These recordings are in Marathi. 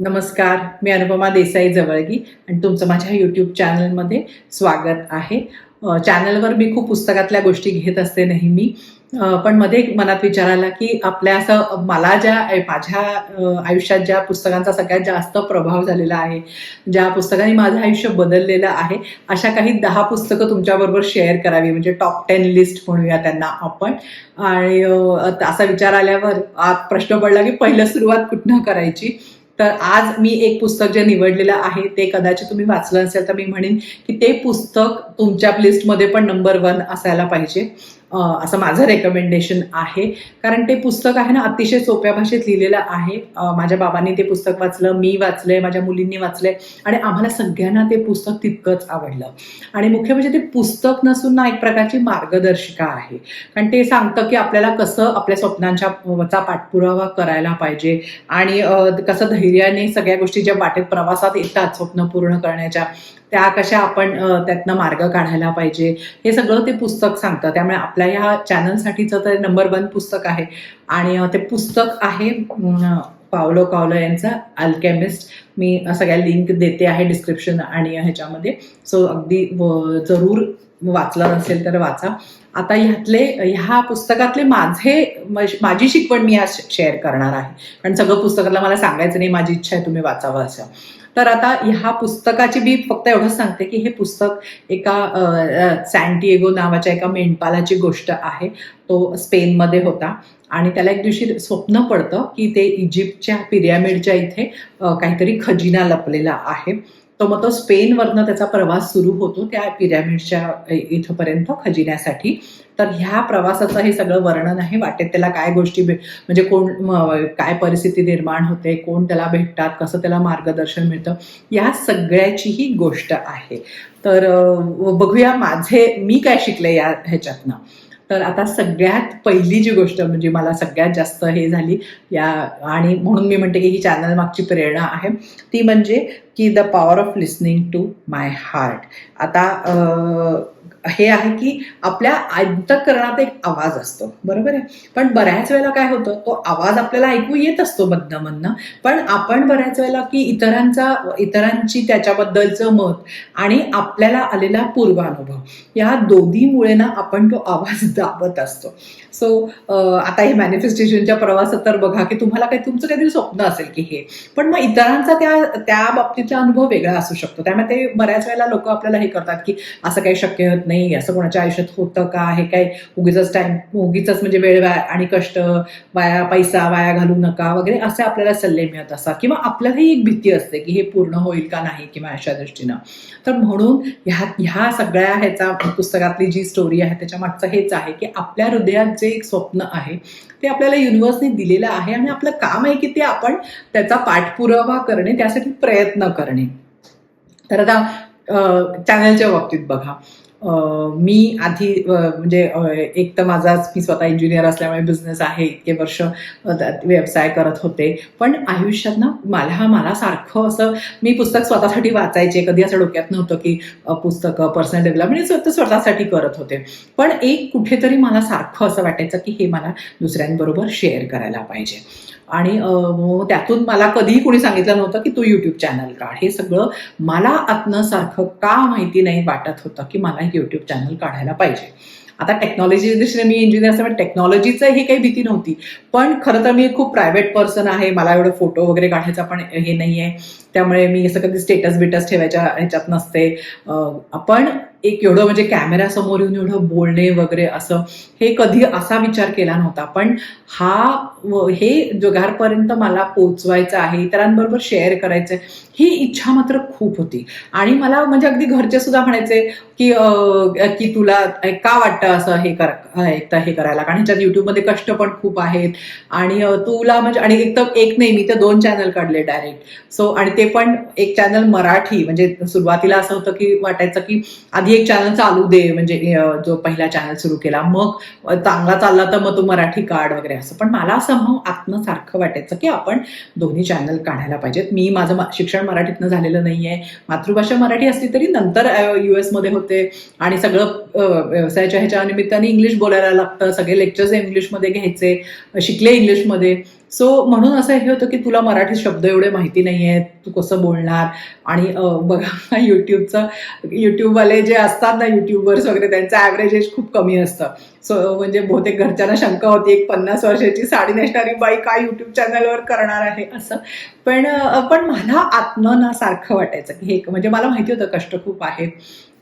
नमस्कार मी अनुपमा देसाई जवळगी आणि तुमचं माझ्या यूट्यूब चॅनलमध्ये स्वागत आहे. चॅनलवर मी खूप पुस्तकातल्या गोष्टी घेत असते नेहमी. पण मध्ये मनात विचार आला की आपल्या असं मला ज्या माझ्या आयुष्यात ज्या पुस्तकांचा सगळ्यात जास्त प्रभाव झालेला आहे ज्या पुस्तकांनी माझं आयुष्य बदललेलं आहे अशा काही दहा पुस्तकं तुमच्याबरोबर शेअर करावी म्हणजे टॉप टेन लिस्ट म्हणूया त्यांना आपण. आणि असा विचार आल्यावर प्रश्न पडला की पहिलं सुरुवात कुठनं करायची? तर आज मी एक पुस्तक जे निवडलेलं आहे ते कदाचित तुम्ही वाचलं असेल तर मी म्हणेन की ते पुस्तक तुमच्या लिस्टमध्ये पण नंबर वन असायला पाहिजे. असं माझं रेकमेंडेशन आहे. कारण ते पुस्तक आहे ना अतिशय सोप्या भाषेत लिहिलेलं आहे. माझ्या बाबांनी ते पुस्तक वाचलं मी वाचलंय माझ्या मुलींनी वाचलंय. आणि आम्हाला सगळ्यांना ते पुस्तक तितकंच आवडलं. आणि मुख्य म्हणजे ते पुस्तक नसून ना एक प्रकारची मार्गदर्शिका आहे. कारण ते सांगतं की आपल्याला कसं आपल्या स्वप्नांच्या चा पाठपुरावा करायला पाहिजे. आणि कसं धैर्याने सगळ्या गोष्टी ज्या वाटेत प्रवासात येतात स्वप्न पूर्ण करण्याच्या त्या कशा आपण त्यातनं मार्ग काढायला पाहिजे. हे सगळं ते पुस्तक सांगतं. त्यामुळे आपल्या ह्या चॅनलसाठीचं तर नंबर वन पुस्तक आहे. आणि ते पुस्तक आहे पावलो कावलो यांचा अल्केमिस्ट मी सगळ्या लिंक देते आहे डिस्क्रिप्शन आणि ह्याच्यामध्ये. सो अगदी जरूर वाचलं नसेल तर वाचा. आता ह्यातले ह्या पुस्तकातले माझे माझी शिकवण मी आज शेअर करणार आहे. कारण सगळं पुस्तकातलं मला सांगायचं नाही माझी इच्छा आहे तुम्ही वाचावं असं. तर आता ह्या पुस्तकाची मी फक्त एवढंच सांगते की हे पुस्तक एका सॅन्टिएगो नावाच्या एका मेंढपालाची गोष्ट आहे. तो स्पेनमध्ये होता. आणि त्याला एक दिवशी स्वप्न पडतं की ते इजिप्तच्या पिरॅमिडच्या इथे काहीतरी खजिना लपलेला आहे. तो मग तो स्पेनवरनं त्याचा प्रवास सुरू होतो त्या पिरॅमिडच्या इथंपर्यंत खजिन्यासाठी. तर ह्या प्रवासाचं हे सगळं वर्णन आहे वाटेत त्याला काय गोष्टी भेट म्हणजे कोण काय परिस्थिती निर्माण होते कोण त्याला भेटतात कसं त्याला मार्गदर्शन मिळतं या सगळ्याची ही गोष्ट आहे. तर बघूया माझे मी काय शिकले या ह्याच्यातनं. तर आता सगळ्यात पहिली जी गोष्ट म्हणजे मला सगळ्यात जास्त हे झाली या आणि म्हणून मी म्हणते की ही चॅनल मागची प्रेरणा आहे. ती म्हणजे की the power of listening to my heart आता हे आहे की आपल्या अंतकरणात एक आवाज असतो. बरोबर आहे? पण बऱ्याच वेळेला काय होतं? तो आवाज आपल्याला ऐकू येत असतो मधनं पण आपण बऱ्याच वेळेला की इतरांचा इतरांची त्याच्याबद्दलचं मत आणि आपल्याला आलेला पूर्वानुभव या दोन्हीमुळे ना आपण तो आवाज दाबत असतो. सो आता हे मॅनिफेस्टेशनच्या प्रवासात तर बघा की तुम्हाला काही तुमचं काहीतरी स्वप्न असेल की हे. पण मग इतरांचा त्या त्या बाबतीतला अनुभव वेगळा असू शकतो. त्यामुळे ते बऱ्याच वेळेला लोक आपल्याला हे करतात की असं काही शक्य होत नाही नाही असं कोणाच्या आयुष्यात होतं का? हे काय उगीच टाइम उगीच म्हणजे वेळ वाया आणि कष्ट वाया पैसा वाया घालू नका वगैरे असे आपल्याला सल्ले मिळत असतात. किंवा आपल्यालाही एक भीती असते की हे पूर्ण होईल का नाही किंवा अशा दृष्टीनं. तर म्हणून ह्या ह्या सगळ्या ह्याचा पुस्तकातली जी स्टोरी आहे त्याच्या मागचं हेच आहे की आपल्या हृदयात जे एक स्वप्न आहे ते आपल्याला युनिव्हर्सने दिलेलं आहे आणि आपलं काम आहे की ते आपण त्याचा पाठपुरावा करणे त्यासाठी प्रयत्न करणे. तर आता चॅनलच्या बाबतीत बघा. मी आधी म्हणजे एक तर माझाच मी स्वतः इंजिनियर असल्यामुळे बिझनेस आहे इतके वर्ष त्यात व्यवसाय करत होते. पण आयुष्यात ना मला मला सारखं असं मी पुस्तक स्वतःसाठी वाचायचे. कधी असं डोक्यात नव्हतं की पुस्तकं पर्सनल डेव्हलपमेंट स्वतः स्वतःसाठी करत होते. पण एक कुठेतरी मला सारखं असं वाटायचं की हे मला दुसऱ्यांबरोबर शेअर करायला पाहिजे. आणि त्यातून मला कधीही कोणी सांगितलं नव्हतं की तू यूट्यूब चॅनल काढ. हे सगळं मला आतनं सारखं का माहिती नाही वाटत होतं की मला यूट्यूब चॅनल काढायला पाहिजे. आता टेक्नॉलॉजी दृष्टीने मी इंजिनियर असल्यामुळे टेक्नॉलॉजीचं ही काही भीती नव्हती. पण खरं तर मी खूप प्रायव्हेट पर्सन आहे. मला एवढं फोटो वगैरे काढायचा पण हे नाही आहे त्यामुळे मी असं कधी स्टेटस बिटस ठेवायच्या ह्याच्यात नसते. पण आपण एक एवढं म्हणजे कॅमेरा समोर येऊन एवढं बोलणे वगैरे असं हे कधी असा विचार केला नव्हता. पण हा हे जगापर्यंत मला पोचवायचं आहे इतरांबरोबर शेअर करायचं आहे, ही इच्छा मात्र खूप होती. आणि मला म्हणजे अगदी घरचे सुद्धा म्हणायचे की की तुला का वाटतं असं हे कर एक तर हे करायला? कारण ह्याच्यात युट्यूबमध्ये कष्ट पण खूप आहेत. आणि तुला म्हणजे आणि एक तर एक नाही मी तर दोन चॅनल काढले डायरेक्ट सो आणि ते पण एक चॅनल मराठी म्हणजे सुरुवातीला असं होतं की वाटायचं की आधी एक चॅनल चालू दे म्हणजे जो पहिला चॅनल सुरू केला. मग चांगला चालला तर मग तू मराठी काढ वगैरे असं. पण मला समूह आत्म सारखं वाटायचं की आपण दोन्ही चॅनल काढायला पाहिजेत. मी माझं शिक्षण मराठीतनं झालेलं नाही आहे मातृभाषा मराठी असली तरी नंतर यू मध्ये होते. आणि सगळं व्यवसायाच्या ह्याच्या निमित्ताने इंग्लिश बोलायला लागतं. सगळे लेक्चर्स इंग्लिशमध्ये घ्यायचे. शिकले इंग्लिशमध्ये सो म्हणून असं हे होतं की तुला मराठी शब्द एवढे माहिती नाही आहेत तू कसं बोलणार? आणि बघा युट्यूबचं युट्यूबवाले जे असतात ना युट्यूबर्स वगैरे त्यांचं ॲव्हरेज एज खूप कमी असतं. सो म्हणजे बहुतेक घरच्यांना शंका होती एक पन्नास वर्षाची साडी नेसणारी बाई काय युट्यूब चॅनलवर करणार आहे असं. पण पण मला आत्मनासारखं वाटायचं की हे म्हणजे मला माहिती होतं कष्ट खूप आहेत.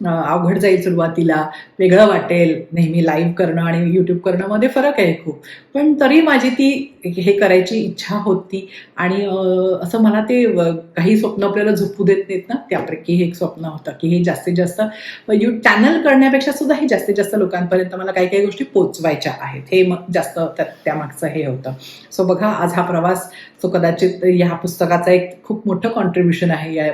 अवघड जाईल सुरुवातीला. वेगळं वाटेल. नेहमी लाईव्ह करणं आणि यूट्यूब करणंमध्ये फरक आहे खूप. पण तरी माझी ती हे करायची इच्छा होती. आणि असं मला ते काही स्वप्न आपल्याला झोपू देत नाहीत ना त्यापैकी हे एक स्वप्न होतं की हे जास्तीत जास्त यू चॅनल करण्यापेक्षा सुद्धा हे जास्तीत जास्त लोकांपर्यंत मला काही काही गोष्टी पोचवायच्या आहेत. हे मग जास्त त्या- त्यामागचं हे होतं. सो बघा आज हा प्रवास सो कदाचित ह्या पुस्तकाचा एक खूप मोठं कॉन्ट्रीब्युशन आहे या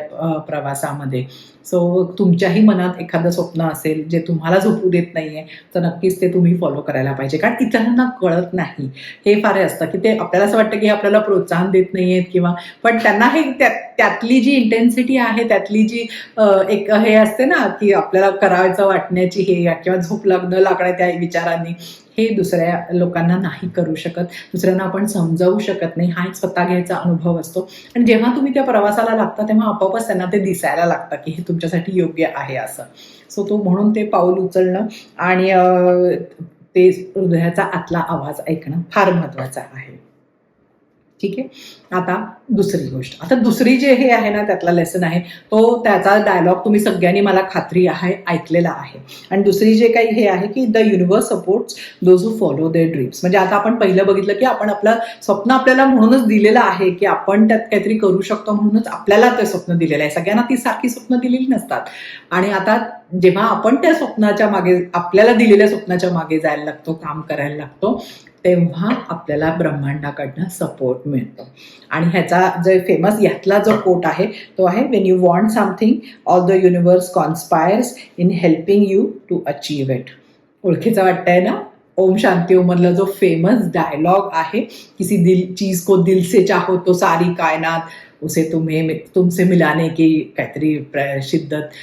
प्रवासामध्ये. सो तुमच्याही मनात एखादं स्वप्न असेल जे तुम्हाला झोपू देत नाहीये तर नक्कीच ते तुम्ही फॉलो करायला पाहिजे. कारण इतरांना कळत नाही. हे फार असतं की ते आपल्याला असं वाटतं की हे आपल्याला प्रोत्साहन देत नाहीयेत किंवा पण त्यांना हे त्या- त्यातली जी इंटेन्सिटी आहे त्यातली जी एक हे असते ना की आपल्याला करायचं वाटण्याची हे किंवा झोप लागणं लागण्या त्या विचारांनी हे दुसऱ्या लोकांना नाही करू शकत. दुसऱ्यांना आपण समजावू शकत नाही. हा एक स्वतः घ्यायचा अनुभव असतो. आणि जेव्हा तुम्ही त्या प्रवासाला लागता तेव्हा आपोआपच त्यांना ते दिसायला लागतं की हे तुमच्यासाठी योग्य आहे असं. सो तो म्हणून ते पाऊल उचलणं आणि ते हृदयाचा आतला आवाज ऐकणं फार महत्वाचं आहे. ठीक आहे? आता दुसरी गोष्ट. आता दुसरी जे हे आहे ना त्यातला लेसन आहे तो त्याचा डायलॉग तुम्ही सगळ्यांनी मला खात्री आहे ऐकलेला आहे. आणि दुसरी जे काही हे आहे की the universe supports those who follow their dreams म्हणजे आता आपण पहिलं बघितलं की आपण आपलं स्वप्न आपल्याला म्हणूनच दिलेलं आहे की आपण त्यात काहीतरी करू शकतो म्हणूनच आपल्याला ते स्वप्न दिलेलं आहे. सगळ्यांना ती सारखी स्वप्न दिलेली नसतात. आणि आता जेव्हा आपण त्या स्वप्नाच्या मागे आपल्याला दिलेल्या स्वप्नाच्या मागे जायला लागतो काम करायला लागतो तेव्हा आपल्याला ब्रह्मांडाकडनं सपोर्ट मिळतो. आणि ह्याचा जो फेमस यातला जो कोट आहे तो आहे when you want something all the universe conspires in helping you to achieve it ओळखीचं वाटतंय ना? ओम शांती ओम मधला जो फेमस डायलॉग आहे किसी दिल चीज को दिल से चाहो तो सारी कायनात उसे तुम्हें तुमसे मिलाने की काहीतरी शिद्दत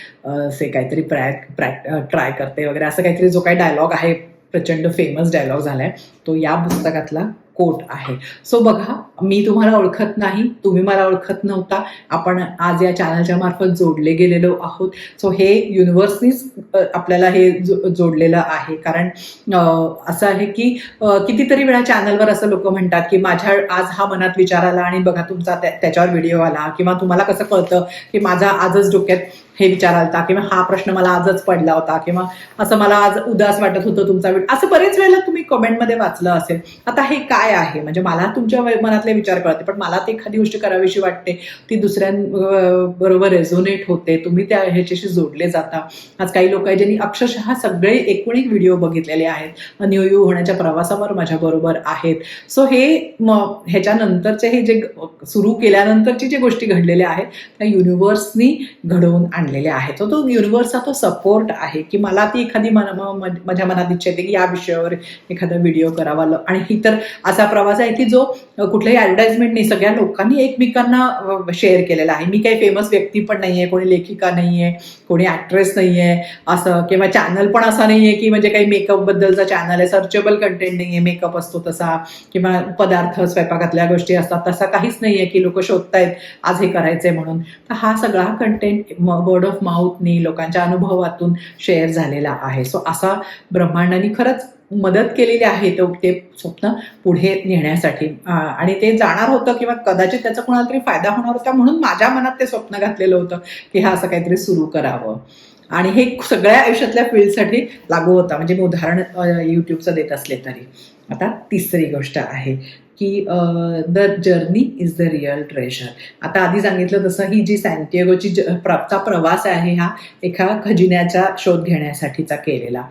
से काहीतरी प्रॅ प्रॅ ट्राय करते वगैरे असं काहीतरी जो काही डायलॉग आहे प्रचंड फेमस डायलॉग झालाय. तो या पुस्तकातला कोट आहे. सो बघा मी तुम्हाला ओळखत नाही तुम्ही मला ओळखत नव्हता. आपण आज या चॅनलच्या मार्फत जोडले गेलेलो आहोत. सो हे युनिव्हर्सनीच आपल्याला हे जो- जोडलेलं आहे. कारण असं आहे की कितीतरी वेळा चॅनलवर असं लोक म्हणतात की माझ्या आज हा मनात विचार आला आणि बघा तुमचा त्याच्यावर व्हिडिओ आला किंवा तुम्हाला कसं कळतं की माझा आजच डोक्यात हे विचार आलता किंवा हा प्रश्न मला आजच पडला होता किंवा असं मला आज उदास वाटत होतं तुमचा असं बरेच वेळेला तुम्ही कमेंटमध्ये वाचलं असेल. आता हे काय काय आहे? म्हणजे मला तुमच्या मनातले विचार कळते पण मला ते एखादी गोष्ट करावीशी वाटते ती दुसऱ्यांबरोबर रेझोनेट होते तुम्ही त्या ह्याच्याशी जोडले जाता. आज काही लोक आहेत ज्यांनी अक्षरशः सगळे एकूण एक व्हिडिओ बघितलेले आहेत. न्यू होण्याच्या प्रवासावर माझ्या बरोबर आहेत. सो हे म ह्याच्यानंतरचे हे जे सुरू केल्यानंतरची जे गोष्टी घडलेल्या आहेत त्या युनिव्हर्सनी घडवून आणलेल्या आहेत. तो तो युनिव्हर्सचा तो सपोर्ट आहे की मला ती एखादी मन माझ्या मनात इच्छा येते की या विषयावर एखादा व्हिडिओ करावा. आणि ही तर असा प्रवास आहे की जो कुठल्याही ऍडव्हर्टाइजमेंट नाही सगळ्या लोकांनी एकमेकांना शेअर केलेला आहे. मी काही फेमस व्यक्ती पण नाहीये कोणी लेखिका नाहीये कोणी ऍक्ट्रेस आहे असं किंवा चॅनल पण असा नाही आहे की म्हणजे काही मेकअपबद्दलचा चॅनल आहे सर्चेबल कंटेंट नाही आहे मेकअप असतो तसा किंवा पदार्थ स्वयंपाकातल्या गोष्टी असतात तसा काहीच नाहीये की लोक शोधतायत आज हे करायचंय म्हणून. तर हा सगळा कंटेंट वर्ड ऑफ माउथनी लोकांच्या अनुभवातून शेअर झालेला आहे. सो असा ब्रह्मांडाने खरंच मदत केलेली आहे तो ते स्वप्न पुढे नेण्यासाठी. आणि ते जाणार होतं किंवा कदाचित त्याचा कोणाला तरी फायदा होणार होता म्हणून माझ्या मनात ते स्वप्न घातलेलं होतं की हा असं काहीतरी सुरू करावं. आणि हे सगळ्या आयुष्यातल्या फील्डसाठी लागू होता. म्हणजे मी उदाहरण यूट्यूबचं युट्यूबचं देत असले तरी. आता तिसरी गोष्ट आहे की the journey is the real treasure आता आधी सांगितलं तसं ही जी सॅन्टिएगोची ज प्र- प्रवास आहे हा एका खजिन्याचा शोध घेण्यासाठीचा केलेला.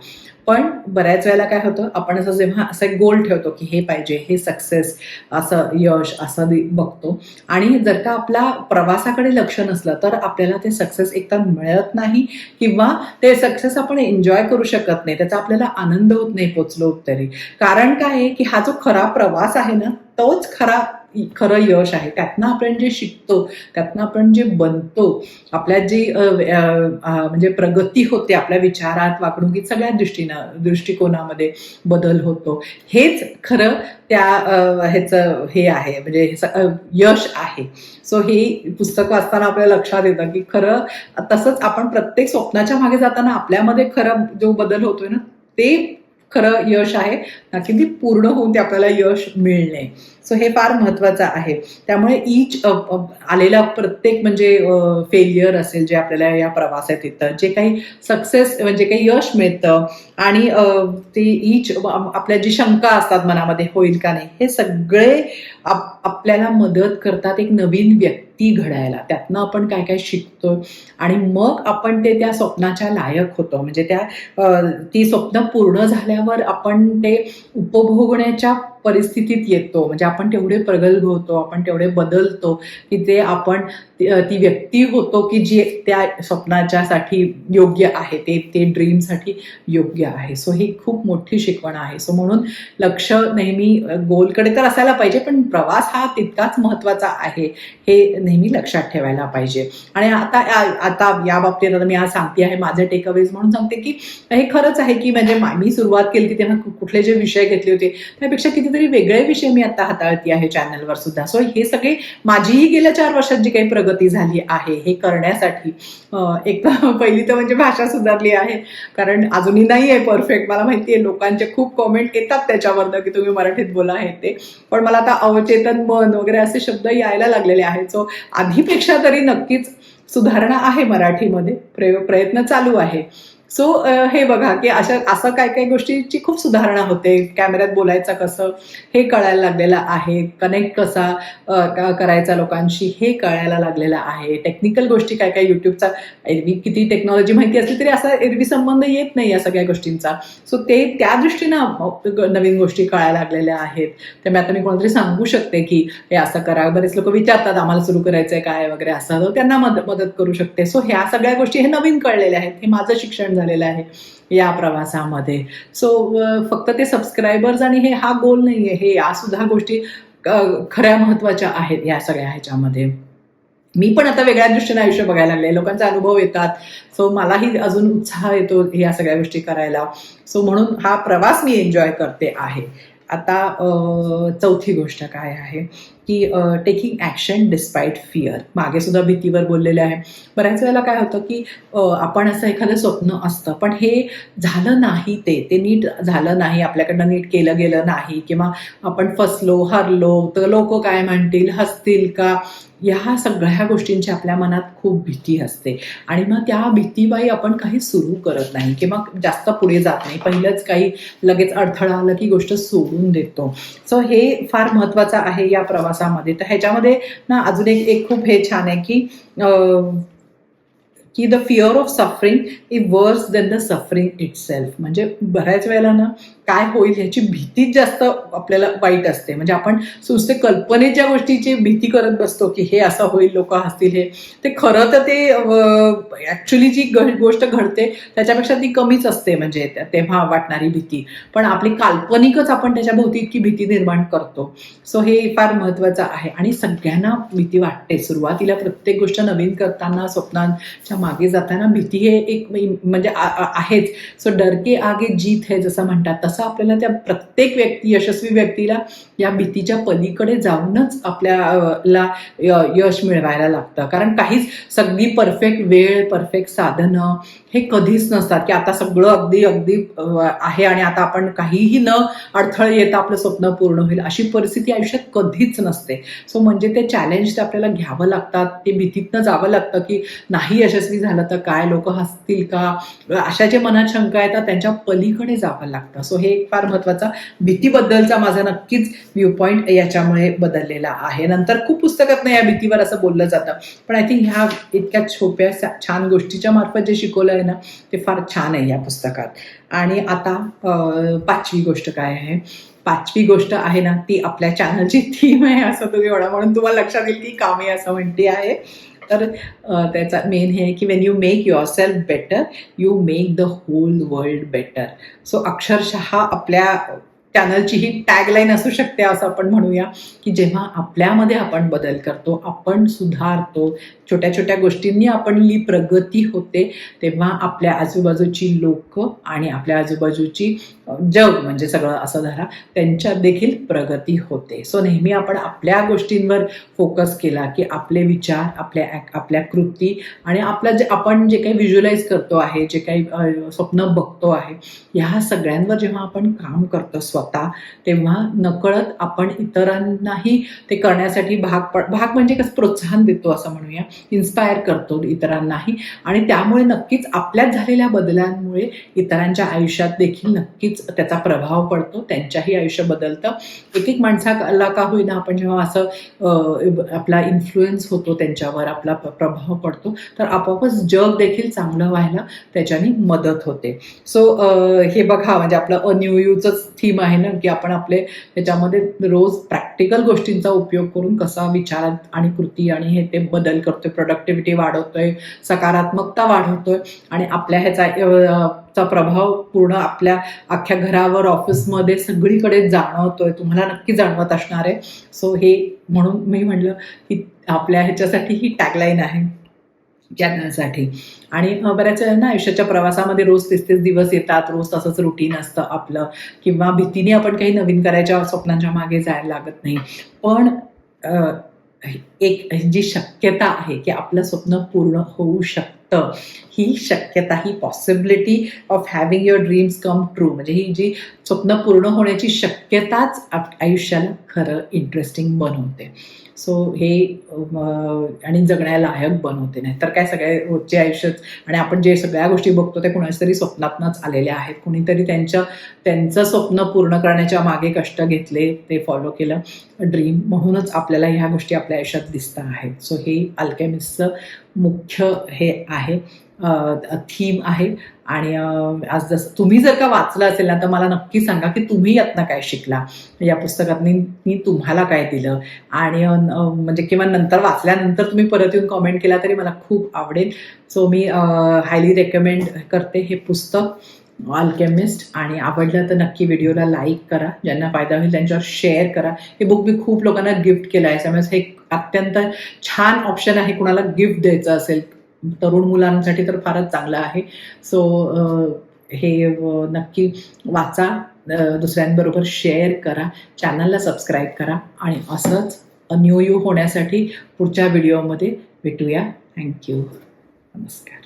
पण बऱ्याच वेळेला काय होतं आपण असं जेव्हा असं एक गोल ठेवतो की हे पाहिजे हे सक्सेस असं यश असं बघतो. आणि जर का आपला प्रवासाकडे लक्ष नसलं तर आपल्याला ते सक्सेस एकतर मिळत नाही किंवा ते सक्सेस आपण एन्जॉय करू शकत नाही त्याचा आपल्याला आनंद होत नाही पोचलो तरी. कारण काय आहे की हा जो खरा प्रवास आहे ना तोच खरा खरं यश आहे. त्यातनं आपण जे शिकतो त्यातनं आपण जे बनतो आपल्या जी म्हणजे प्रगती होते आपल्या विचारात वागणुकीत सगळ्या दृष्टीनं दृष्टिकोनामध्ये बदल होतो. हेच खरं त्या ह्याचं हे आहे. म्हणजे यश आहे. सो हे पुस्तक वाचताना आपल्याला लक्षात येतं की खरं तसंच आपण प्रत्येक स्वप्नाच्या मागे जाताना आपल्यामध्ये खरं जो बदल होतोय ना ते खरं यश आहे. ना की ती पूर्ण होऊन ते आपल्याला यश मिळणे. सो हे फार महत्वाचं आहे. त्यामुळे ईच आलेला प्रत्येक म्हणजे फेलियर असेल जे आपल्याला या प्रवासात येतं जे काही सक्सेस म्हणजे काही यश मिळतं आणि ते ईच आपल्या जी शंका असतात मनामध्ये होईल का नाही हे सगळे आप- आपल्याला मदत करतात एक नवीन व्यक्ती घडायला. त्यातनं आपण काय काय शिकतो आणि मग आपण ते त्या स्वप्नाच्या लायक होतो. म्हणजे त्या ती स्वप्न पूर्ण झाल्यावर आपण ते उपभोगण्याच्या परिस्थितीत येतो. म्हणजे आपण तेवढे प्रगल्भ होतो आपण तेवढे बदलतो की ते आपण ती व्यक्ती होतो की जे त्या स्वप्नाच्यासाठी योग्य आहे ते ते ड्रीमसाठी योग्य आहे. सो ही खूप मोठी शिकवण आहे. सो म्हणून लक्ष नेहमी गोलकडे तर असायला पाहिजे पण प्रवास हा तितकाच महत्त्वाचा आहे हे नेहमी लक्षात ठेवायला पाहिजे. आणि आता आता या बाबतीत आता मी आज सांगते आहे माझे टेकअवेज म्हणून सांगते की हे खरंच आहे की म्हणजे मी सुरुवात केली होती तेव्हा कुठले जे विषय घेतले होते त्यापेक्षा किती कितीतरी वेगळे विषय मी आता हाताळती आहे चॅनलवर सुद्धा. सो हे सगळे माझीही गेल्या चार वर्षात जी काही प्रगती झाली आहे हे करण्यासाठी एक तर पहिली तर म्हणजे भाषा सुधारली आहे. कारण अजूनही नाही आहे परफेक्ट मला माहिती आहे लोकांचे खूप कॉमेंट येतात त्याच्यावरनं की तुम्ही मराठीत बोला आहे ते. पण मला आता अवचेतन मन वगैरे असे शब्द यायला लागलेले आहेत. सो आधीपेक्षा तरी नक्कीच सुधारणा आहे मराठीमध्ये. प्रयत्न चालू आहे. सो हे बघा की अशा असं काय काय गोष्टीची खूप सुधारणा होते. कॅमेऱ्यात बोलायचं कसं हे कळायला लागलेलं आहे. कनेक्ट कसा करायचा लोकांशी हे कळायला लागलेलं आहे. टेक्निकल गोष्टी काय काय युट्यूबचा एरवी किती टेक्नॉलॉजी माहिती असली तरी असा एरवी संबंध येत नाही या सगळ्या गोष्टींचा. सो ते त्या दृष्टीनं नवीन गोष्टी कळायला लागलेल्या आहेत. त्यामुळे आता मी कोणतरी सांगू शकते की हे असं करा. बरेच लोक विचारतात आम्हाला सुरू करायचं आहे काय? वगैरे असं. त्यांना मदत मदत करू शकते. सो ह्या सगळ्या गोष्टी हे नवीन कळलेल्या आहेत. हे माझं शिक्षण झालेलं आहे या प्रवासामध्ये. सो फक्त ते सबस्क्रायबर्स आणि हे हा गोल नाही आहे हे या सुद्धा गोष्टी खऱ्या महत्त्वाच्या आहेत या सगळ्या ह्याच्यामध्ये. मी पण आता वेगळ्या दृष्टीने आयुष्य बघायला लागले. लोकांचे अनुभव येतात. सो मलाही अजून उत्साह येतो या सगळ्या गोष्टी करायला. सो म्हणून हा प्रवास मी एन्जॉय करते आहे. आता चौथी गोष्ट काय आहे? की टेकिंग ॲक्शन डिस्पाईट फिअर मागे सुद्धा भीतीवर बोललेले आहे. बऱ्याच वेळेला काय होतं की आपण असं एखादं स्वप्न असतं पण हे झालं नाही ते ते नीट झालं नाही आपल्याकडनं नीट केलं गेलं नाही किंवा आपण फसलो हरलो तर लोक काय म्हणतील हसतील का? ह्या सगळ्या गोष्टींची आपल्या मनात खूप भीती असते. आणि मग त्या भीतीबाई आपण काही सुरू करत नाही किंवा जास्त पुढे जात नाही. पहिलंच काही लगेच अडथळा आला की गोष्ट सोडून देतो. सो हे फार महत्वाचं आहे या प्रवासामध्ये. तर ह्याच्यामध्ये ना अजून एक एक खूप हे छान आहे की अं, की the fear of suffering is worse than the suffering itself म्हणजे बऱ्याच वेळेला ना काय होईल ह्याची भीतीच जास्त आपल्याला वाईट असते. म्हणजे आपण नुसते कल्पनेच्या गोष्टीची भीती करत बसतो की हे असं होईल लोक हसतील हे. ते खरं तर ते ॲक्च्युली जी गोष्ट घडते त्याच्यापेक्षा ती कमीच असते म्हणजे तेव्हा वाटणारी भीती. पण आपली काल्पनिकच आपण त्याच्याभोवती इतकी भीती निर्माण करतो. सो हे फार महत्वाचं आहे. आणि सगळ्यांना भीती वाटते. सुरुवातीला प्रत्येक गोष्ट नवीन करताना स्वप्नांच्या मागे जाताना भीती हे एक म्हणजे आहेच. सो डरके आगे जीत हे जसं म्हणतात तसं आपल्याला त्या प्रत्येक व्यक्ती यशस्वी व्यक्तीला या भीतीच्या पलीकडे जाऊनच आपल्याला य- यश मिळवायला लागतं. कारण काहीच सगळी परफेक्ट वेळ परफेक्ट साधनं हे कधीच नसतात. की आता सगळं अगदी अगदी आहे आणि आता आपण काहीही न अडथळे येता आपलं स्वप्न पूर्ण होईल अशी परिस्थिती आयुष्यात कधीच नसते. सो म्हणजे ते चॅलेंज ते आपल्याला घ्यावं लागतात. ते भीतीतनं जावं लागतं की नाही यशस्वी झालं तर काय? लोक हसतील का? अशा जे मनात शंका येतात त्यांच्या पलीकडे जावं लागतं. सो हे एक फार महत्त्वाचा भीतीबद्दलचा माझा नक्कीच व्ह्यू पॉईंट याच्यामुळे बदललेला आहे. नंतर खूप पुस्तकात या भीतीवर असं बोललं जातं. पण आय थिंक ह्या इतक्या छोप्या छान गोष्टीच्या मार्फत जे शिकवलं आहे ना ते फार छान आहे या पुस्तकात. आणि आता पाचवी गोष्ट काय आहे? पाचवी गोष्ट आहे ना ती आपल्या चॅनलची थीम आहे असं तुम्ही म्हणा म्हणून तुम्हाला लक्षात येईल की कामे असं म्हणते आहे. तर त्याचा मेन हे आहे की when you make yourself better you make the whole world better so अक्षरशः आपल्या चॅनलची ही टॅगलाईन असू शकते असं आपण म्हणूया की जेव्हा आपल्यामध्ये आपण बदल करतो आपण सुधारतो छोट्या छोट्या गोष्टींनी आपणली प्रगती होते तेव्हा आपल्या आजूबाजूची लोक आणि आपल्या आजूबाजूची जग म्हणजे सगळं असं धरा त्यांच्यात देखील प्रगती होते. सो नेहमी आपण आपल्या गोष्टींवर फोकस केला की आपले विचार आपल्या आपल्या कृती आणि आपलं जे आपण जे काही व्हिज्युलाइज करतो आहे जे काही स्वप्न बघतो आहे ह्या सगळ्यांवर जेव्हा आपण काम करतो स्वतः तेव्हा नकळत आपण इतरांनाही ते करण्यासाठी भाग पड भाग म्हणजे कसं प्रोत्साहन देतो असं म्हणूया. इन्स्पायर करतो इतरांनाही आणि त्यामुळे नक्कीच आपल्यात झालेल्या बदलांमुळे इतरांच्या आयुष्यात देखील नक्कीच त्याचा प्रभाव पडतो त्यांच्याही आयुष्य बदलतं. एक एक माणसाला का होईना आपण जेव्हा असं आपला इन्फ्लुएन्स होतो त्यांच्यावर आपला प्रभाव पडतो तर आपोआपच जग देखील चांगलं व्हायला त्याच्याने मदत होते. सो हे बघा म्हणजे आपलं न्यू यूचंच थीम आहे. ना की आपण आपले त्याच्यामध्ये रोज प्रॅक्टिकल गोष्टींचा उपयोग करून कसा विचारात आणि कृती आणि हे ते बदल करतोय प्रोडक्टिव्हिटी वाढवतोय सकारात्मकता वाढवतोय आणि आपल्या ह्याचा चा प्रभाव पूर्ण आपल्या अख्ख्या घरावर ऑफिसमध्ये सगळीकडे जाणवतोय तुम्हाला नक्की जाणवत असणार आहे. सो हे म्हणून मी म्हटलं की आपल्या ह्याच्यासाठी ही टॅगलाईन आहे. चॅनलसाठी आणि बऱ्याच वेळेला आयुष्याच्या प्रवासामध्ये रोज तीस तेच दिवस येतात रोज तसंच रुटीन असतं आपलं. किंवा भीतीने आपण काही नवीन करायच्या स्वप्नांच्या मागे जायला लागत नाही. पण एक जी शक्यता आहे की आपलं स्वप्न पूर्ण होऊ शकतं. ही शक्यता ही possibility of having your dreams come true म्हणजे ही जी स्वप्न पूर्ण होण्याची शक्यताच आप- आयुष्याला खरं इंटरेस्टिंग बनवते. सो हे आणि जगण्यालायक बनवते. नाही तर काय सगळ्या रोजचे आयुष्यच आणि आपण जे सगळ्या गोष्टी बघतो ते कुणाच्या तरी स्वप्नातनंच आलेल्या आहेत. कुणीतरी त्यांच्या त्यांचं स्वप्न पूर्ण करण्याच्या मागे कष्ट घेतले ते फॉलो केलं. ड्रीम म्हणूनच आपल्याला ह्या गोष्टी आपल्या आयुष्यात दिसत आहेत. सो हे अल्केमिस्टचं मुख्य हे आहे. थीम आहे. आणि आज जसं तुम्ही जर का वाचलं असेल ना तर मला नक्की सांगा की तुम्ही यातनं काय शिकला. या पुस्तकातनी मी तुम्हाला काय दिलं? आणि म्हणजे किंवा नंतर वाचल्यानंतर तुम्ही परत येऊन कॉमेंट केला तरी मला खूप आवडेल. सो मी हायली रेकमेंड करते हे पुस्तक अल्केमिस्ट आणि आवडलं तर नक्की व्हिडिओला लाईक करा. ज्यांना फायदा होईल त्यांच्यावर शेअर करा. हे बुक मी खूप लोकांना गिफ्ट केलं. आहे त्यामुळे हे एक अत्यंत छान ऑप्शन आहे. कुणाला गिफ्ट द्यायचं असेल तरुण मुलांसाठी तर फारच चांगलं आहे. सो हे नक्की वाचा. दुसऱ्यांबरोबर शेअर करा. चॅनलला सबस्क्राईब करा. आणि असंच न्यू यू होण्यासाठी पुढच्या व्हिडिओमध्ये भेटूया. थँक्यू नमस्कार.